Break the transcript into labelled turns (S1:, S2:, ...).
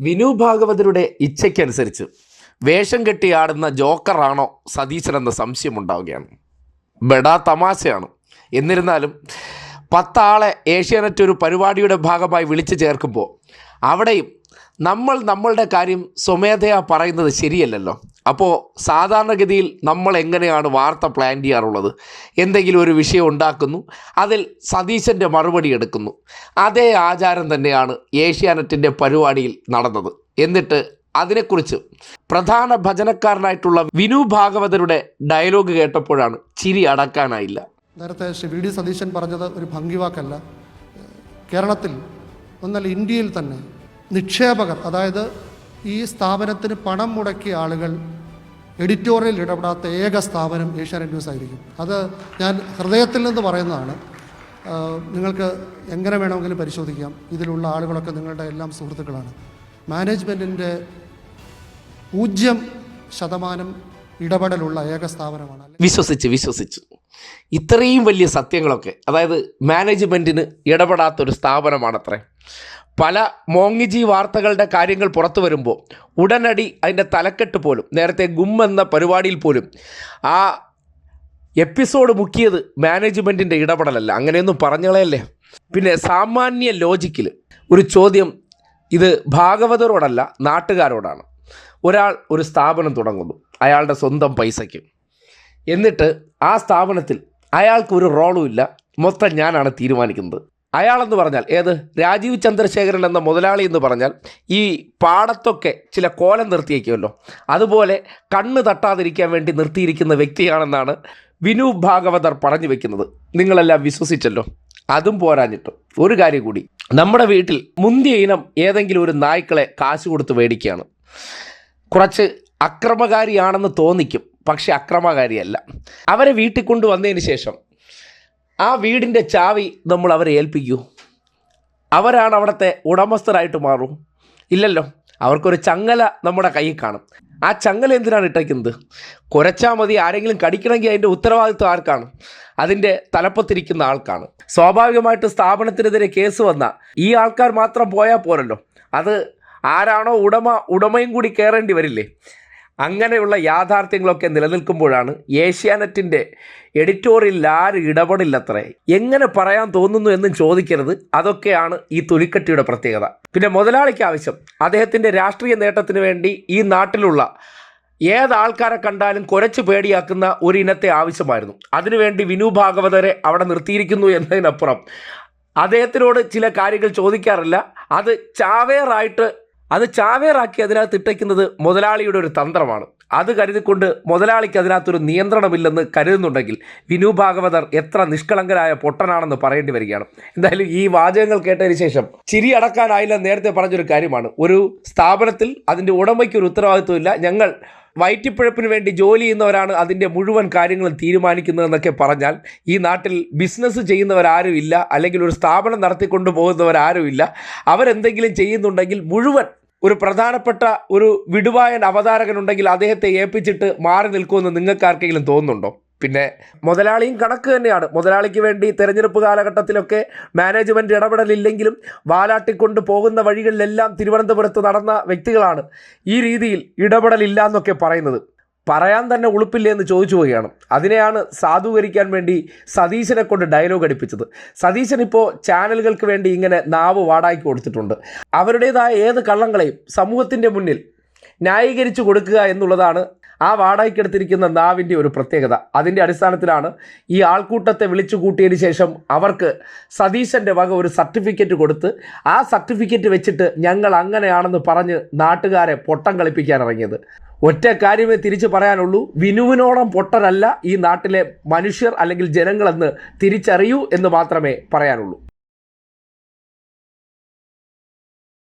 S1: വിനു ഭാഗവതരുടെ ഇച്ഛയ്ക്കനുസരിച്ച് വേഷം കെട്ടിയാടുന്ന ജോക്കറാണോ സതീശൻ എന്ന സംശയം ഉണ്ടാവുകയാണ് ബെടാ തമാശയാണ്. എന്നിരുന്നാലും പത്താളെ ഏഷ്യാനെറ്റ് ഒരു പരിപാടിയുടെ ഭാഗമായി വിളിച്ചു ചേർക്കുമ്പോൾ അവിടെയും നമ്മൾ നമ്മളുടെ കാര്യം സ്വമേധയാ പറയുന്നത് ശരിയല്ലല്ലോ. അപ്പോൾ സാധാരണഗതിയിൽ നമ്മൾ എങ്ങനെയാണ് വാർത്ത പ്ലാൻ ചെയ്യാറുള്ളത്? എന്തെങ്കിലും ഒരു വിഷയം ഉണ്ടാക്കുന്നു അതിൽ സതീശന്റെ മറുപടി എടുക്കുന്നു. അതേ ആചാരം തന്നെയാണ് ഏഷ്യാനെറ്റിന്റെ പരിപാടിയിൽ നടന്നത്. എന്നിട്ട് അതിനെക്കുറിച്ച് പ്രധാന ഭജനക്കാരനായിട്ടുള്ള വിനു ഭാഗവതരുടെ ഡയലോഗ് കേട്ടപ്പോഴാണ് ചിരി അടക്കാനായില്ല.
S2: നേരത്തെ ശ്രീ വി ഡി സതീശൻ പറഞ്ഞത് ഒരു ഭംഗിവാക്കല്ല. കേരളത്തിൽ ഒന്നല്ല ഇന്ത്യയിൽ തന്നെ നിക്ഷേപകർ അതായത് ഈ സ്ഥാപനത്തിന് പണം മുടക്കിയ ആളുകൾ എഡിറ്റോറിയൽ ഇടപെടാത്ത ഏക സ്ഥാപനം ഏഷ്യാനെറ്റ് ന്യൂസ് ആയിരിക്കും. അത് ഞാൻ ഹൃദയത്തിൽ നിന്ന് പറയുന്നതാണ്. നിങ്ങൾക്ക് എങ്ങനെ വേണമെങ്കിലും പരിശോധിക്കാം. ഇതിലുള്ള ആളുകളൊക്കെ നിങ്ങളുടെ എല്ലാം സുഹൃത്തുക്കളാണ്. മാനേജ്മെന്റിന്റെ പൂജ്യം ശതമാനം ഇടപെടലുള്ള ഏക സ്ഥാപനമാണ്.
S1: വിശ്വസിച്ച് വിശ്വസിച്ച്. ഇത്രയും വലിയ സത്യങ്ങളൊക്കെ അതായത് മാനേജ്മെന്റിന് ഇടപെടാത്തൊരു സ്ഥാപനമാണത്രേ. പല മോങ്ങിജി വാർത്തകളുടെ കാര്യങ്ങൾ പുറത്തു വരുമ്പോൾ ഉടനടി അതിന്റെ തലക്കെട്ട് പോലും നേരത്തെ ഗും എന്ന പരിപാടിയിൽ പോലും ആ എപ്പിസോഡ് മുക്കിയത് മാനേജ്മെന്റിന്റെ ഇടപെടലല്ല. അങ്ങനെയൊന്നും പറഞ്ഞളയല്ലേ? പിന്നെ സാമാന്യ ലോജിക്കിൽ ഒരു ചോദ്യം ഇത് ഭാഗവതരോടല്ല നാട്ടുകാരോടാണ്. ഒരാൾ ഒരു സ്ഥാപനം തുടങ്ങുന്നു അയാളുടെ സ്വന്തം പൈസയ്ക്ക്. എന്നിട്ട് ആ സ്ഥാപനത്തിൽ അയാൾക്ക് ഒരു റോളും ഇല്ല മൊത്തം ഞാനാണ് തീരുമാനിക്കുന്നത്. അയാളെന്ന് പറഞ്ഞാൽ ഏത്? രാജീവ് ചന്ദ്രശേഖരൻ എന്ന മുതലാളി എന്ന് പറഞ്ഞാൽ ഈ പാടത്തൊക്കെ ചില കോലം നിർത്തിയേക്കുമല്ലോ. അതുപോലെ കണ്ണ് തട്ടാതിരിക്കാൻ വേണ്ടി നിർത്തിയിരിക്കുന്ന വ്യക്തിയാണെന്നാണ് വിനു ഭാഗവതർ പറഞ്ഞു വെക്കുന്നത്. നിങ്ങളെല്ലാം വിശ്വസിച്ചല്ലോ. അതും പോരാഞ്ഞിട്ട്. ഒരു കാര്യം കൂടി. നമ്മുടെ വീട്ടിൽ മുന്തിയ ഇനം ഏതെങ്കിലും ഒരു നായ്ക്കളെ കാശ് കൊടുത്ത് മേടിക്കുകയാണ്. കുറച്ച് അക്രമകാരിയാണെന്ന് തോന്നിക്കും. പക്ഷെ അക്രമകാരിയല്ല. അവരെ വീട്ടിൽ കൊണ്ടുവന്നതിന് ശേഷം ആ വീടിന്റെ ചാവി നമ്മൾ അവരെ ഏൽപ്പിക്കൂ. അവരാണ് അവിടുത്തെ ഉടമസ്ഥരായിട്ട് മാറും. ഇല്ലല്ലോ അവർക്കൊരു ചങ്ങല നമ്മുടെ കയ്യിൽ കാണും. ആ ചങ്ങല എന്തിനാണ് ഇട്ടേക്കുന്നത്? കുരച്ചാൽ മതി ആരെങ്കിലും കടിക്കണമെങ്കിൽ അതിന്റെ ഉത്തരവാദിത്വം ആർക്കാണ്? അതിന്റെ തലപ്പത്തിരിക്കുന്ന ആൾക്കാണ്. സ്വാഭാവികമായിട്ട് സ്ഥാപനത്തിനെതിരെ കേസ് വന്ന ഈ ആൾക്കാർ മാത്രം പോയാൽ പോരല്ലോ. അത് ആരാണോ ഉടമ ഉടമയും കൂടി കയറേണ്ടി വരില്ലേ? അങ്ങനെയുള്ള യാഥാർത്ഥ്യങ്ങളൊക്കെ നിലനിൽക്കുമ്പോഴാണ് ഏഷ്യാനെറ്റിന്റെ എഡിറ്റോറിയലിൽ ആരും ഇടപെടില്ലത്രേ. എങ്ങനെ പറയാൻ തോന്നുന്നു എന്നും ചോദിക്കരുത്. അതൊക്കെയാണ് ഈ തുലിക്കട്ടിയുടെ പ്രത്യേകത. പിന്നെ മുതലാളിക്ക് ആവശ്യം. അദ്ദേഹത്തിന്റെ രാഷ്ട്രീയ നേട്ടത്തിന് വേണ്ടി ഈ നാട്ടിലുള്ള ഏത് ആൾക്കാരെ കണ്ടാലും കുരച്ച് പേടിയാക്കുന്ന ഒരു ഇനത്തെ ആവശ്യമായിരുന്നു. അതിനുവേണ്ടി വിനു ഭാഗവതരെ അവിടെ നിർത്തിയിരിക്കുന്നു എന്നതിനപ്പുറം അദ്ദേഹത്തിനോട് ചില കാര്യങ്ങൾ ചോദിക്കാറില്ല. അത് ചാവേറായിട്ട് അത് ചാവേറാക്കി അതിനകത്ത് ഇട്ടയ്ക്കുന്നത് മുതലാളിയുടെ ഒരു തന്ത്രമാണ്. അത് കരുതിക്കൊണ്ട് മുതലാളിക്ക് അതിനകത്തൊരു നിയന്ത്രണമില്ലെന്ന് കരുതുന്നുണ്ടെങ്കിൽ വിനു ഭാഗവതർ എത്ര നിഷ്കളങ്കരായ പൊട്ടനാണെന്ന് പറയേണ്ടി വരികയാണ്. എന്തായാലും ഈ വാചകങ്ങൾ കേട്ടതിന് ശേഷം ചിരി അടക്കാനായില്ല നേരത്തെ പറഞ്ഞൊരു കാര്യമാണ്. ഒരു സ്ഥാപനത്തിൽ അതിന്റെ ഉടമയ്ക്ക് ഒരു ഉത്തരവാദിത്വമില്ല ഞങ്ങൾ വയറ്റിപ്പിഴപ്പിന് വേണ്ടി ജോലി ചെയ്യുന്നവരാണ് അതിന്റെ മുഴുവൻ കാര്യങ്ങളും തീരുമാനിക്കുന്നതെന്നൊക്കെ പറഞ്ഞാൽ ഈ നാട്ടിൽ ബിസിനസ് ചെയ്യുന്നവരാരും ഇല്ല. അല്ലെങ്കിൽ ഒരു സ്ഥാപനം നടത്തിക്കൊണ്ടു പോകുന്നവരാരും ഇല്ല. അവരെന്തെങ്കിലും ചെയ്യുന്നുണ്ടെങ്കിൽ മുഴുവൻ ഒരു പ്രധാനപ്പെട്ട ഒരു വിടുവായൻ അവതാരകനുണ്ടെങ്കിൽ അദ്ദേഹത്തെ ഏൽപ്പിച്ചിട്ട് മാറി നിൽക്കുമെന്ന് നിങ്ങൾക്കാർക്കെങ്കിലും തോന്നുന്നുണ്ടോ? പിന്നെ മുതലാളിയും കണക്ക് തന്നെയാണ്. മുതലാളിക്ക് വേണ്ടി തെരഞ്ഞെടുപ്പ് കാലഘട്ടത്തിലൊക്കെ മാനേജ്മെന്റ് ഇടപെടലില്ലെങ്കിലും വാലാട്ടിക്കൊണ്ട് പോകുന്ന വഴികളിലെല്ലാം തിരുവനന്തപുരത്ത് നടന്ന വ്യക്തികളാണ് ഈ രീതിയിൽ ഇടപെടലില്ല എന്നൊക്കെ പറയുന്നത്. പറയാൻ തന്നെ ഉളുപ്പില്ലേ എന്ന് ചോദിച്ചു പോവുകയാണ്. അതിനെയാണ് സാധൂകരിക്കാൻ വേണ്ടി സതീശനെ കൊണ്ട് ഡയലോഗ് അടിപ്പിച്ചത്. സതീശൻ ഇപ്പോൾ ചാനലുകൾക്ക് വേണ്ടി ഇങ്ങനെ നാവ് വാടാക്കി കൊടുത്തിട്ടുണ്ട്. അവരുടേതായ ഏത് കള്ളങ്ങളെയും സമൂഹത്തിന്റെ മുന്നിൽ ന്യായീകരിച്ചു കൊടുക്കുക എന്നുള്ളതാണ് ആ വാടകയ്ക്കെടുത്തിരിക്കുന്ന നാവിന്റെ ഒരു പ്രത്യേകത. അതിന്റെ അടിസ്ഥാനത്തിലാണ് ഈ ആൾക്കൂട്ടത്തെ വിളിച്ചു കൂട്ടിയതിന് ശേഷം അവർക്ക് സതീശന്റെ വക ഒരു സർട്ടിഫിക്കറ്റ് കൊടുത്ത് ആ സർട്ടിഫിക്കറ്റ് വെച്ചിട്ട് ഞങ്ങൾ അങ്ങനെയാണെന്ന് പറഞ്ഞ് നാട്ടുകാരെ പൊട്ടം കളിപ്പിക്കാൻ ഇറങ്ങിയത്. ഒറ്റ കാര്യമേ തിരിച്ചു പറയാനുള്ളൂ. വിനുവിനോളം പൊട്ടരല്ല ഈ നാട്ടിലെ മനുഷ്യർ അല്ലെങ്കിൽ ജനങ്ങളെന്ന് തിരിച്ചറിയൂ എന്ന് മാത്രമേ പറയാനുള്ളൂ.